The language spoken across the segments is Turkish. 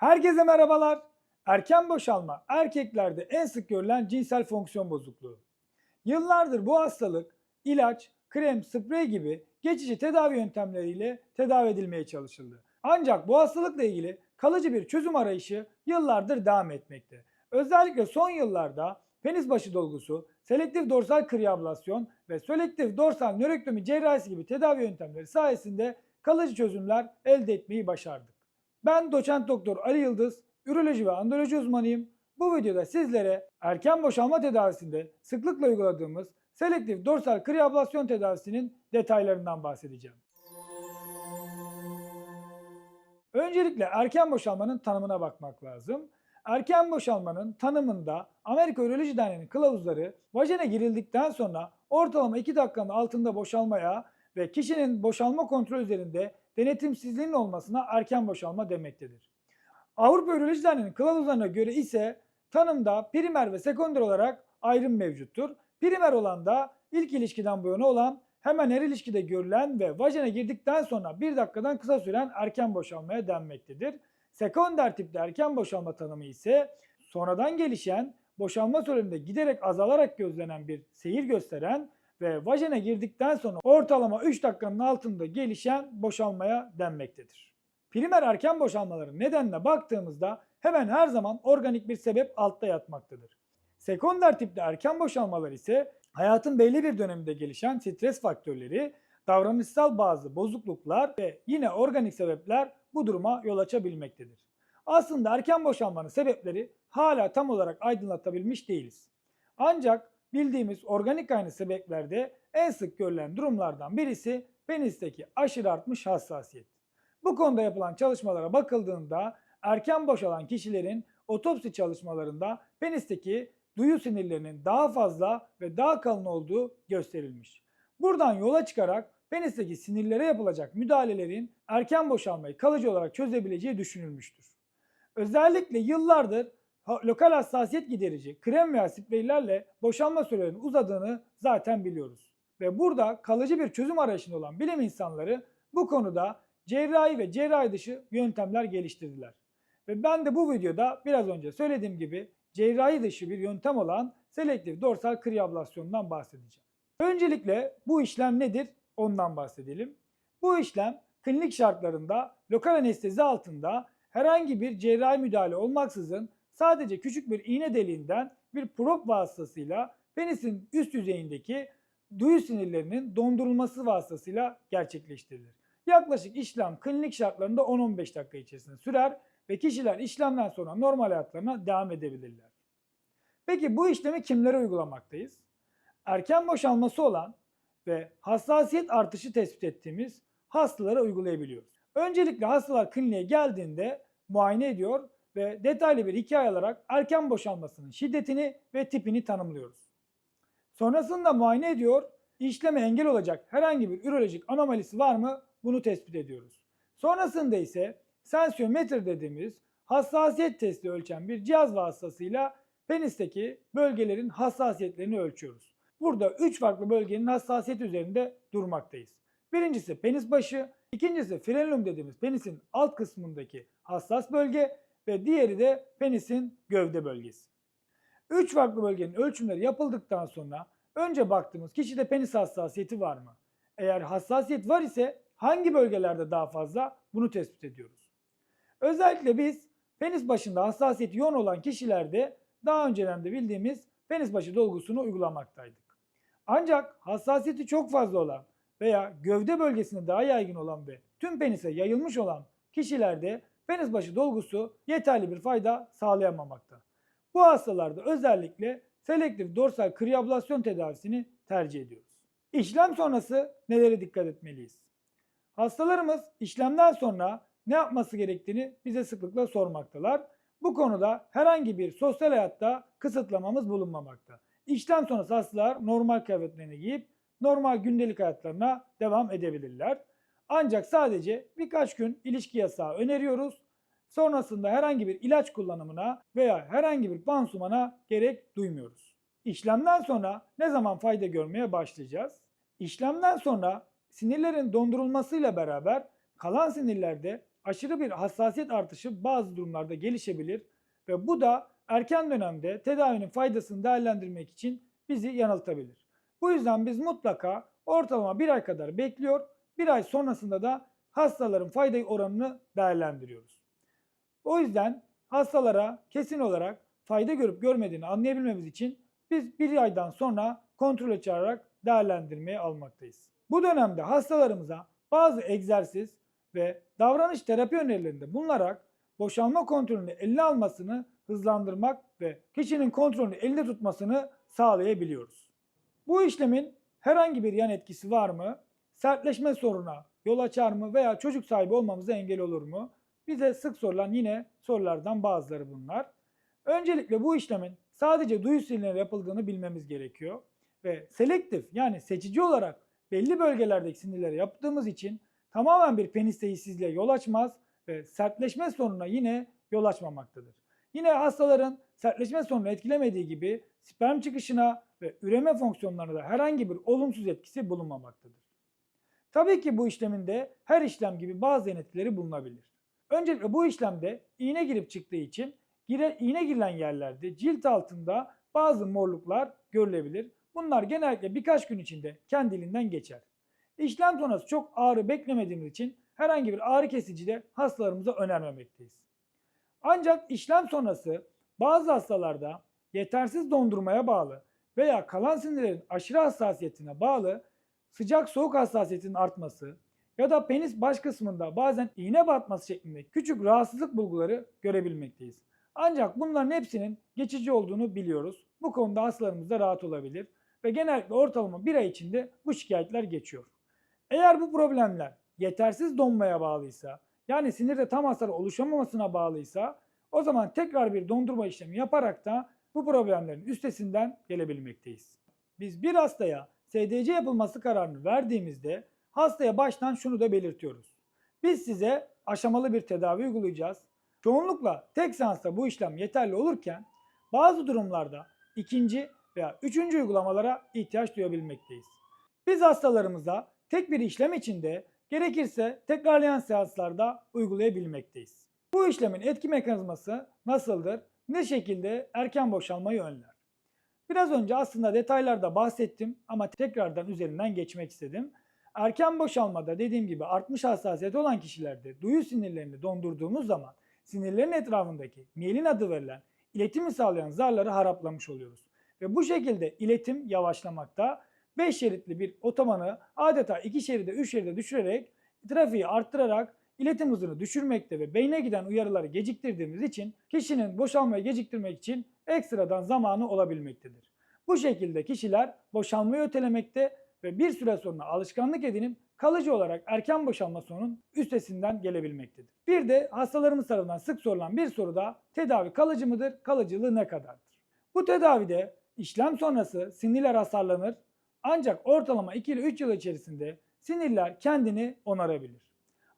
Herkese merhabalar. Erken boşalma erkeklerde en sık görülen cinsel fonksiyon bozukluğu. Yıllardır bu hastalık ilaç, krem, sprey gibi geçici tedavi yöntemleriyle tedavi edilmeye çalışıldı. Ancak bu hastalıkla ilgili kalıcı bir çözüm arayışı yıllardır devam etmekte. Özellikle son yıllarda penis başı dolgusu, selektif dorsal kriablasyon ve selektif dorsal nörektomi cerrahisi gibi tedavi yöntemleri sayesinde kalıcı çözümler elde etmeyi başardık. Ben doçent doktor Ali Yıldız, üroloji ve androloji uzmanıyım. Bu videoda sizlere erken boşalma tedavisinde sıklıkla uyguladığımız selektif dorsal kriablasyon tedavisinin detaylarından bahsedeceğim. Öncelikle erken boşalmanın tanımına bakmak lazım. Erken boşalmanın tanımında Amerika Üroloji Derneği'nin kılavuzları vajene girildikten sonra ortalama 2 dakikanın altında boşalmaya ve kişinin boşalma kontrol üzerinde denetimsizliğin olmasına erken boşalma demektedir. Avrupa Üroloji Derneği'nin kılavuzlarına göre ise tanımda primer ve sekonder olarak ayrım mevcuttur. Primer olan da ilk ilişkiden bu yana olan hemen her ilişkide görülen ve vajene girdikten sonra bir dakikadan kısa süren erken boşalmaya denmektedir. Sekonder tipte erken boşalma tanımı ise sonradan gelişen boşalma sürelerinde giderek azalarak gözlenen bir seyir gösteren ve vajene girdikten sonra ortalama 3 dakikanın altında gelişen boşalmaya denmektedir. Primer erken boşalmaların nedenine baktığımızda hemen her zaman organik bir sebep altta yatmaktadır. Sekonder tipte erken boşalmalar ise hayatın belli bir döneminde gelişen stres faktörleri, davranışsal bazı bozukluklar ve yine organik sebepler bu duruma yol açabilmektedir. Aslında erken boşalmanın sebepleri hala tam olarak aydınlatabilmiş değiliz. Ancak bildiğimiz organik kaynağı sebeplerde en sık görülen durumlardan birisi penisteki aşırı artmış hassasiyet. Bu konuda yapılan çalışmalara bakıldığında erken boşalan kişilerin otopsi çalışmalarında penisteki duyu sinirlerinin daha fazla ve daha kalın olduğu gösterilmiş. Buradan yola çıkarak penisteki sinirlere yapılacak müdahalelerin erken boşalmayı kalıcı olarak çözebileceği düşünülmüştür. Özellikle yıllardır lokal hassasiyet giderici krem veya spreylerle boşalma sürelerinin uzadığını zaten biliyoruz. Ve burada kalıcı bir çözüm arayışında olan bilim insanları bu konuda cerrahi ve cerrahi dışı yöntemler geliştirdiler. Ve ben de bu videoda biraz önce söylediğim gibi cerrahi dışı bir yöntem olan selektif dorsal kriablasyondan bahsedeceğim. Öncelikle bu işlem nedir? Ondan bahsedelim. Bu işlem klinik şartlarında lokal anestezi altında herhangi bir cerrahi müdahale olmaksızın sadece küçük bir iğne deliğinden bir prop vasıtasıyla penisin üst yüzeyindeki duyu sinirlerinin dondurulması vasıtasıyla gerçekleştirilir. Yaklaşık işlem klinik şartlarında 10-15 dakika içerisinde sürer ve kişiler işlemden sonra normal hayatlarına devam edebilirler. Peki bu işlemi kimlere uygulamaktayız? Erken boşalması olan ve hassasiyet artışı tespit ettiğimiz hastalara uygulayabiliyoruz. Öncelikle hastalar kliniğe geldiğinde muayene ediyor ve detaylı bir hikaye alarak erken boşalmasının şiddetini ve tipini tanımlıyoruz. Sonrasında muayene ediyor, işleme engel olacak herhangi bir ürolojik anomalisi var mı bunu tespit ediyoruz. Sonrasında ise sensiyometre dediğimiz hassasiyet testi ölçen bir cihaz vasıtasıyla penisteki bölgelerin hassasiyetlerini ölçüyoruz. Burada 3 farklı bölgenin hassasiyeti üzerinde durmaktayız. Birincisi penis başı, ikincisi frenulum dediğimiz penisin alt kısmındaki hassas bölge ve diğeri de penisin gövde bölgesi. 3 farklı bölgenin ölçümleri yapıldıktan sonra önce baktığımız kişide penis hassasiyeti var mı? Eğer hassasiyet var ise hangi bölgelerde daha fazla bunu tespit ediyoruz. Özellikle biz penis başında hassasiyeti yoğun olan kişilerde daha önceden de bildiğimiz penis başı dolgusunu uygulamaktaydık. Ancak hassasiyeti çok fazla olan veya gövde bölgesinde daha yaygın olan ve tüm penise yayılmış olan kişilerde penis başı dolgusu yeterli bir fayda sağlayamamakta. Bu hastalarda özellikle selektif dorsal kriablasyon tedavisini tercih ediyoruz. İşlem sonrası nelere dikkat etmeliyiz? Hastalarımız işlemden sonra ne yapması gerektiğini bize sıklıkla sormaktalar. Bu konuda herhangi bir sosyal hayatta kısıtlamamız bulunmamakta. İşlem sonrası hastalar normal kıyafetlerini giyip normal gündelik hayatlarına devam edebilirler. Ancak sadece birkaç gün ilişki yasağı öneriyoruz. Sonrasında herhangi bir ilaç kullanımına veya herhangi bir pansumana gerek duymuyoruz. İşlemden sonra ne zaman fayda görmeye başlayacağız? İşlemden sonra sinirlerin dondurulmasıyla beraber kalan sinirlerde aşırı bir hassasiyet artışı bazı durumlarda gelişebilir ve bu da erken dönemde tedavinin faydasını değerlendirmek için bizi yanıltabilir. Bu yüzden biz mutlaka ortalama bir ay kadar bekliyor, bir ay sonrasında da hastaların fayda oranını değerlendiriyoruz. O yüzden hastalara kesin olarak fayda görüp görmediğini anlayabilmemiz için biz bir aydan sonra kontrole çağırarak değerlendirmeye almaktayız. Bu dönemde hastalarımıza bazı egzersiz ve davranış terapi önerilerinde bulunarak boşalma kontrolünü eline almasını hızlandırmak ve kişinin kontrolünü elde tutmasını sağlayabiliyoruz. Bu işlemin herhangi bir yan etkisi var mı? Sertleşme soruna yol açar mı veya çocuk sahibi olmamıza engel olur mu? Bize sık sorulan yine sorulardan bazıları bunlar. Öncelikle bu işlemin sadece duyu sinirleri yapıldığını bilmemiz gerekiyor. Ve selektif yani seçici olarak belli bölgelerdeki sinirleri yaptığımız için tamamen bir penis teyitsizliğe yol açmaz ve sertleşme sorununa yine yol açmamaktadır. Yine hastaların sertleşme sorununu etkilemediği gibi sperm çıkışına ve üreme fonksiyonlarına da herhangi bir olumsuz etkisi bulunmamaktadır. Tabii ki bu işleminde her işlem gibi bazı yan etkileri bulunabilir. Öncelikle bu işlemde iğne girip çıktığı için gire, iğne girilen yerlerde cilt altında bazı morluklar görülebilir. Bunlar genellikle birkaç gün içinde kendiliğinden geçer. İşlem sonrası çok ağrı beklemediğimiz için herhangi bir ağrı kesici de hastalarımıza önermemekteyiz. Ancak işlem sonrası bazı hastalarda yetersiz dondurmaya bağlı veya kalan sinirlerin aşırı hassasiyetine bağlı sıcak soğuk hassasiyetinin artması ya da penis baş kısmında bazen iğne batması şeklinde küçük rahatsızlık bulguları görebilmekteyiz. Ancak bunların hepsinin geçici olduğunu biliyoruz. Bu konuda hastalarımız da rahat olabilir ve genellikle ortalama bir ay içinde bu şikayetler geçiyor. Eğer bu problemler yetersiz donmaya bağlıysa yani sinirde tam hasar oluşamamasına bağlıysa o zaman tekrar bir dondurma işlemi yaparak da bu problemlerin üstesinden gelebilmekteyiz. Biz bir hastaya SDC yapılması kararını verdiğimizde hastaya baştan şunu da belirtiyoruz. Biz size aşamalı bir tedavi uygulayacağız. Çoğunlukla tek seansta bu işlem yeterli olurken bazı durumlarda ikinci veya üçüncü uygulamalara ihtiyaç duyabilmekteyiz. Biz hastalarımıza tek bir işlem içinde gerekirse tekrarlayan seanslarda uygulayabilmekteyiz. Bu işlemin etki mekanizması nasıldır? Ne şekilde erken boşalmayı önler? Biraz önce aslında detaylarda bahsettim ama tekrardan üzerinden geçmek istedim. Erken boşalmada dediğim gibi artmış hassasiyet olan kişilerde duyu sinirlerini dondurduğumuz zaman sinirlerin etrafındaki miyelin adı verilen iletimi sağlayan zarları haraplamış oluyoruz. Ve bu şekilde iletim yavaşlamakta 5 şeritli bir otobanı adeta 2 şeride 3 şeride düşürerek trafiği arttırarak iletim hızını düşürmekte ve beyne giden uyarıları geciktirdiğimiz için kişinin boşalmayı geciktirmek için ekstradan zamanı olabilmektedir. Bu şekilde kişiler boşalmayı ötelemekte ve bir süre sonra alışkanlık edinip kalıcı olarak erken boşalma sonunun üstesinden gelebilmektedir. Bir de hastalarımız tarafından sık sorulan bir soru da tedavi kalıcı mıdır, kalıcılığı ne kadardır? Bu tedavide işlem sonrası sinirler hasarlanır ancak ortalama 2 ile 3 yıl içerisinde sinirler kendini onarabilir.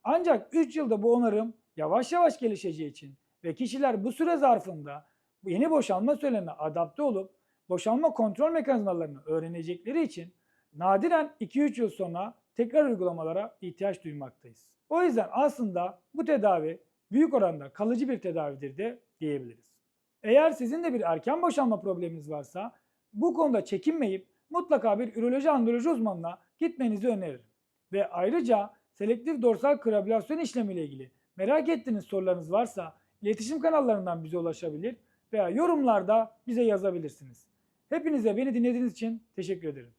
Ancak 3 yılda bu onarım yavaş yavaş gelişeceği için ve kişiler bu süre zarfında yeni boşalma söylemine adapte olup boşalma kontrol mekanizmalarını öğrenecekleri için nadiren 2-3 yıl sonra tekrar uygulamalara ihtiyaç duymaktayız. O yüzden aslında bu tedavi büyük oranda kalıcı bir tedavidir de diyebiliriz. Eğer sizin de bir erken boşalma probleminiz varsa bu konuda çekinmeyip mutlaka bir üroloji androloji uzmanına gitmenizi öneririm. Ve ayrıca selektif dorsal krabülasyon işlemi ile ilgili merak ettiğiniz sorularınız varsa iletişim kanallarından bize ulaşabilir veya yorumlarda bize yazabilirsiniz. Hepinize beni dinlediğiniz için teşekkür ederim.